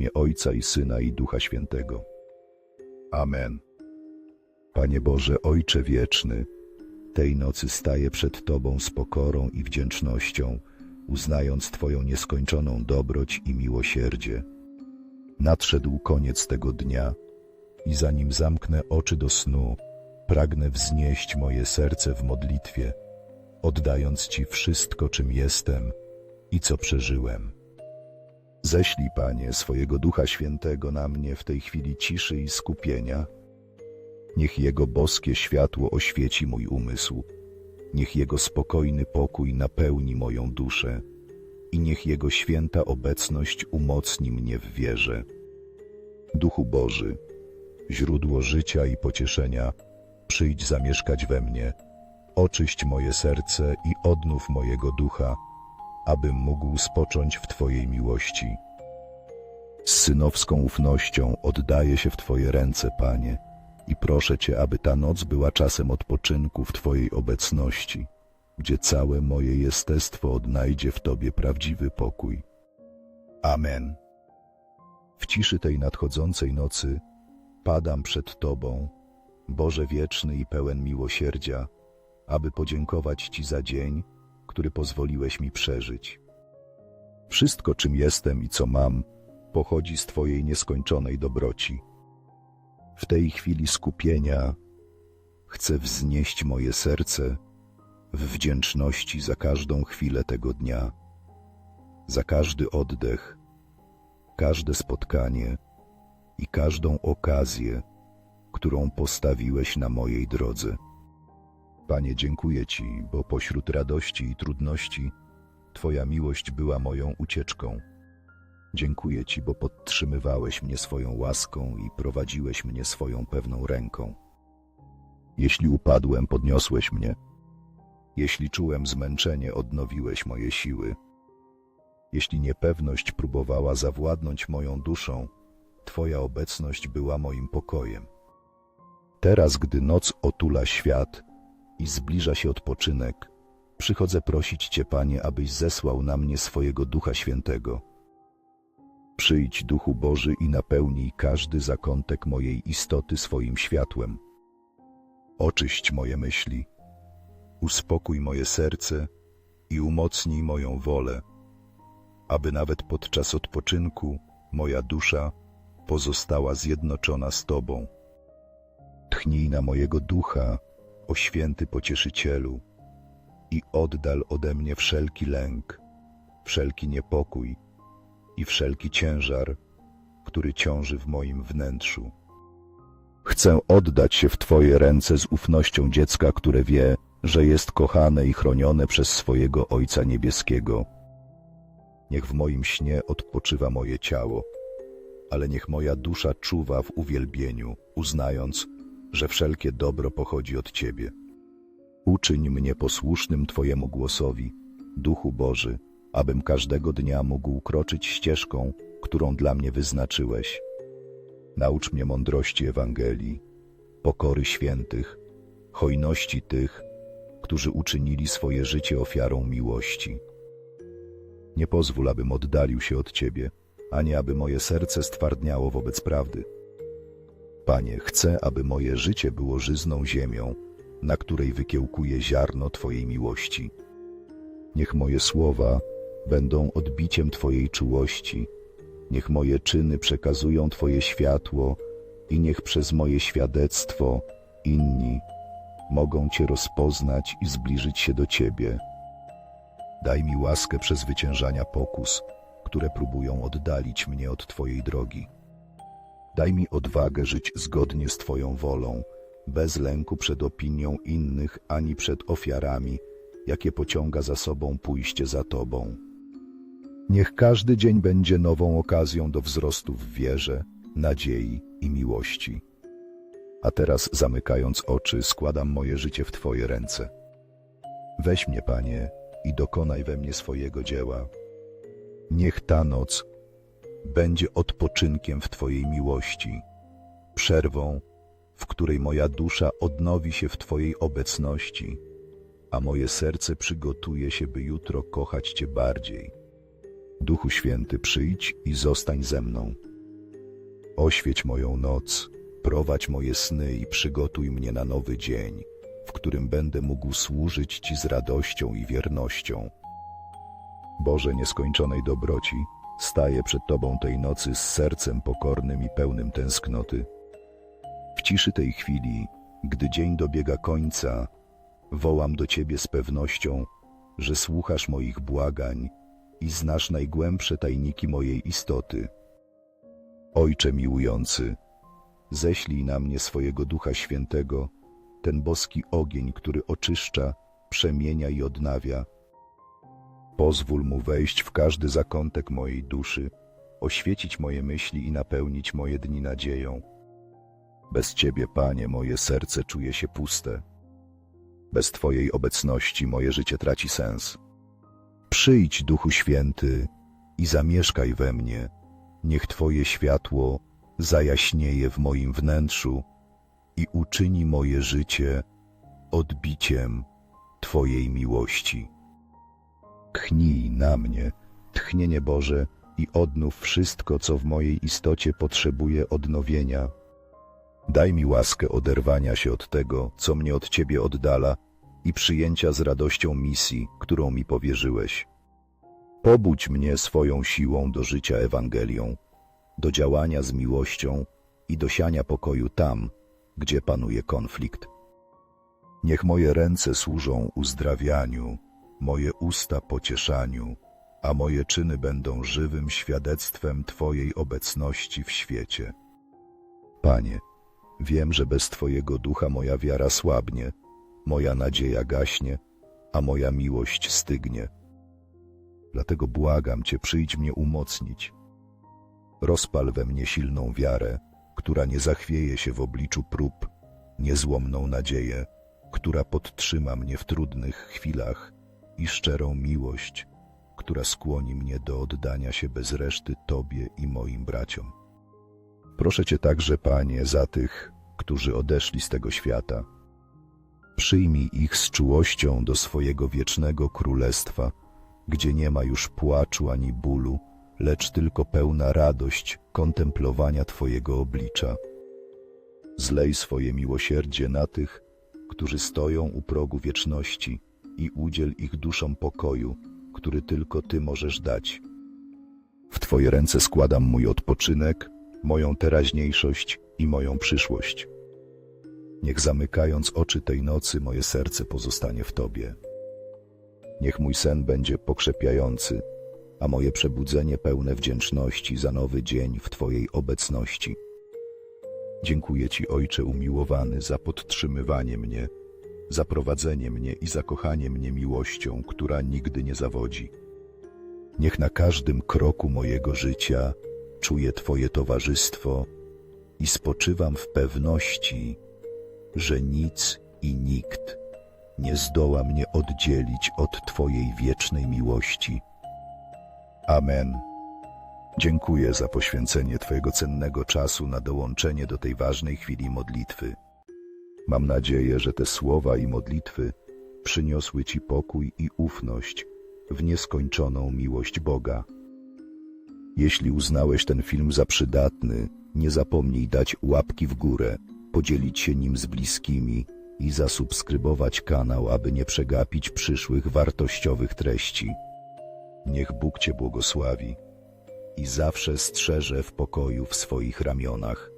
imię Ojca i Syna i Ducha Świętego. Amen. Panie Boże, Ojcze Wieczny, tej nocy staję przed Tobą z pokorą i wdzięcznością, uznając Twoją nieskończoną dobroć i miłosierdzie. Nadszedł koniec tego dnia i zanim zamknę oczy do snu, pragnę wznieść moje serce w modlitwie, oddając Ci wszystko, czym jestem i co przeżyłem. Ześlij, Panie, swojego Ducha Świętego na mnie w tej chwili ciszy i skupienia. Niech Jego boskie światło oświeci mój umysł. Niech Jego spokojny pokój napełni moją duszę i niech Jego święta obecność umocni mnie w wierze. Duchu Boży, źródło życia i pocieszenia, przyjdź zamieszkać we mnie, oczyść moje serce i odnów mojego ducha, abym mógł spocząć w Twojej miłości. Z synowską ufnością oddaję się w Twoje ręce, Panie, i proszę Cię, aby ta noc była czasem odpoczynku w Twojej obecności, gdzie całe moje jestestwo odnajdzie w Tobie prawdziwy pokój. Amen. W ciszy tej nadchodzącej nocy padam przed Tobą, Boże wieczny i pełen miłosierdzia, aby podziękować Ci za dzień, który pozwoliłeś mi przeżyć. Wszystko, czym jestem i co mam, pochodzi z Twojej nieskończonej dobroci. W tej chwili skupienia chcę wznieść moje serce w wdzięczności za każdą chwilę tego dnia, za każdy oddech, każde spotkanie i każdą okazję, którą postawiłeś na mojej drodze. Panie, dziękuję Ci, bo pośród radości i trudności Twoja miłość była moją ucieczką. Dziękuję Ci, bo podtrzymywałeś mnie swoją łaską i prowadziłeś mnie swoją pewną ręką. Jeśli upadłem, podniosłeś mnie. Jeśli czułem zmęczenie, odnowiłeś moje siły. Jeśli niepewność próbowała zawładnąć moją duszą, Twoja obecność była moim pokojem. Teraz, gdy noc otula świat i zbliża się odpoczynek, przychodzę prosić Cię, Panie, abyś zesłał na mnie swojego Ducha Świętego. Przyjdź, Duchu Boży, i napełnij każdy zakątek mojej istoty swoim światłem. Oczyść moje myśli, uspokój moje serce i umocnij moją wolę, aby nawet podczas odpoczynku moja dusza pozostała zjednoczona z Tobą. Tchnij na mojego ducha, o święty pocieszycielu, i oddal ode mnie wszelki lęk, wszelki niepokój i wszelki ciężar, który ciąży w moim wnętrzu. Chcę oddać się w Twoje ręce z ufnością dziecka, które wie, że jest kochane i chronione przez swojego Ojca Niebieskiego. Niech w moim śnie odpoczywa moje ciało, ale niech moja dusza czuwa w uwielbieniu, uznając, że wszelkie dobro pochodzi od Ciebie. Uczyń mnie posłusznym Twojemu głosowi, Duchu Boży, abym każdego dnia mógł kroczyć ścieżką, którą dla mnie wyznaczyłeś. Naucz mnie mądrości Ewangelii, pokory świętych, hojności tych, którzy uczynili swoje życie ofiarą miłości. Nie pozwól, abym oddalił się od Ciebie, ani aby moje serce stwardniało wobec prawdy. Panie, chcę, aby moje życie było żyzną ziemią, na której wykiełkuje ziarno Twojej miłości. Niech moje słowa będą odbiciem Twojej czułości, niech moje czyny przekazują Twoje światło i niech przez moje świadectwo inni mogą Cię rozpoznać i zbliżyć się do Ciebie. Daj mi łaskę przezwyciężania pokus, które próbują oddalić mnie od Twojej drogi. Daj mi odwagę żyć zgodnie z Twoją wolą, bez lęku przed opinią innych ani przed ofiarami, jakie pociąga za sobą pójście za Tobą. Niech każdy dzień będzie nową okazją do wzrostu w wierze, nadziei i miłości. A teraz, zamykając oczy, składam moje życie w Twoje ręce. Weź mnie, Panie, i dokonaj we mnie swojego dzieła. Niech ta noc będzie odpoczynkiem w Twojej miłości, przerwą, w której moja dusza odnowi się w Twojej obecności, a moje serce przygotuje się, by jutro kochać Cię bardziej. Duchu Święty, przyjdź i zostań ze mną. oświeć moją noc, prowadź moje sny i przygotuj mnie na nowy dzień, w którym będę mógł służyć Ci z radością i wiernością. Boże nieskończonej dobroci, staję przed Tobą tej nocy z sercem pokornym i pełnym tęsknoty. W ciszy tej chwili, gdy dzień dobiega końca, wołam do Ciebie z pewnością, że słuchasz moich błagań i znasz najgłębsze tajniki mojej istoty. Ojcze miłujący, ześlij na mnie swojego Ducha Świętego, ten boski ogień, który oczyszcza, przemienia i odnawia. Pozwól mu wejść w każdy zakątek mojej duszy, oświecić moje myśli i napełnić moje dni nadzieją. Bez Ciebie, Panie, moje serce czuje się puste. Bez Twojej obecności moje życie traci sens. Przyjdź, Duchu Święty, i zamieszkaj we mnie. Niech Twoje światło zajaśnieje w moim wnętrzu i uczyni moje życie odbiciem Twojej miłości. Tchnij na mnie, tchnienie Boże, i odnów wszystko, co w mojej istocie potrzebuje odnowienia. Daj mi łaskę oderwania się od tego, co mnie od Ciebie oddala i przyjęcia z radością misji, którą mi powierzyłeś. Pobudź mnie swoją siłą do życia Ewangelią, do działania z miłością i do siania pokoju tam, gdzie panuje konflikt. Niech moje ręce służą uzdrawianiu, moje usta pocieszaniu, a moje czyny będą żywym świadectwem Twojej obecności w świecie. Panie, wiem, że bez Twojego ducha moja wiara słabnie, moja nadzieja gaśnie, a moja miłość stygnie. Dlatego błagam Cię, przyjdź mnie umocnić. Rozpal we mnie silną wiarę, która nie zachwieje się w obliczu prób, niezłomną nadzieję, która podtrzyma mnie w trudnych chwilach i szczerą miłość, która skłoni mnie do oddania się bez reszty Tobie i moim braciom. Proszę Cię także, Panie, za tych, którzy odeszli z tego świata. Przyjmij ich z czułością do swojego wiecznego królestwa, gdzie nie ma już płaczu ani bólu, lecz tylko pełna radość kontemplowania Twojego oblicza. Zlej swoje miłosierdzie na tych, którzy stoją u progu wieczności i udziel ich duszom pokoju, który tylko Ty możesz dać. W Twoje ręce składam mój odpoczynek, moją teraźniejszość i moją przyszłość. Niech zamykając oczy tej nocy moje serce pozostanie w Tobie. Niech mój sen będzie pokrzepiający, a moje przebudzenie pełne wdzięczności za nowy dzień w Twojej obecności. Dziękuję Ci, Ojcze umiłowany, za podtrzymywanie mnie, za prowadzenie mnie i zakochanie mnie miłością, która nigdy nie zawodzi. Niech na każdym kroku mojego życia czuję Twoje towarzystwo i spoczywam w pewności, że nic i nikt nie zdoła mnie oddzielić od Twojej wiecznej miłości. Amen. Dziękuję za poświęcenie Twojego cennego czasu na dołączenie do tej ważnej chwili modlitwy. Mam nadzieję, że te słowa i modlitwy przyniosły Ci pokój i ufność w nieskończoną miłość Boga. Jeśli uznałeś ten film za przydatny, nie zapomnij dać łapki w górę, podzielić się nim z bliskimi i zasubskrybować kanał, aby nie przegapić przyszłych wartościowych treści. Niech Bóg Cię błogosławi i zawsze strzeże w pokoju w swoich ramionach.